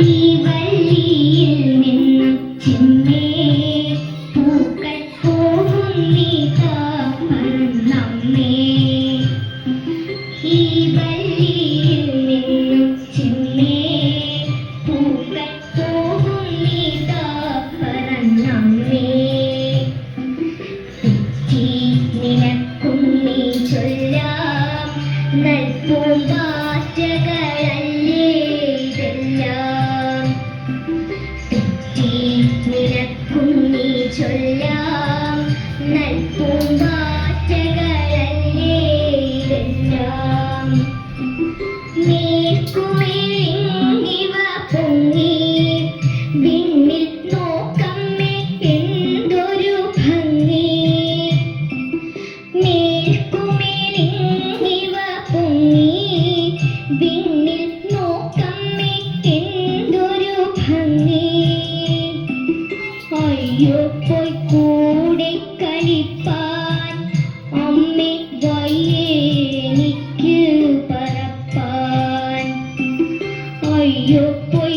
ഈ നിന്നും പൂക്കൾ ഈ നിന്നും പൂക്കൾ ചൊല്ലാം നൽകും ഇതെല്ലാം ഇതെല്ലാം മേൽക്കുമേലിങ്ങിവ പൊങ്ങി വിണ്ണിൽ നോക്കമ്മേ എന്തൊരു ഭംഗി. മേൽക്കുമേലിങ്ങിവ പൊങ്ങി വിണ്ണിൽ നോക്കമ്മേ എന്തൊരു ഭംഗി. അയ്യോ പോയി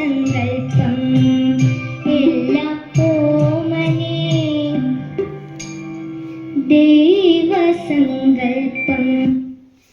senda.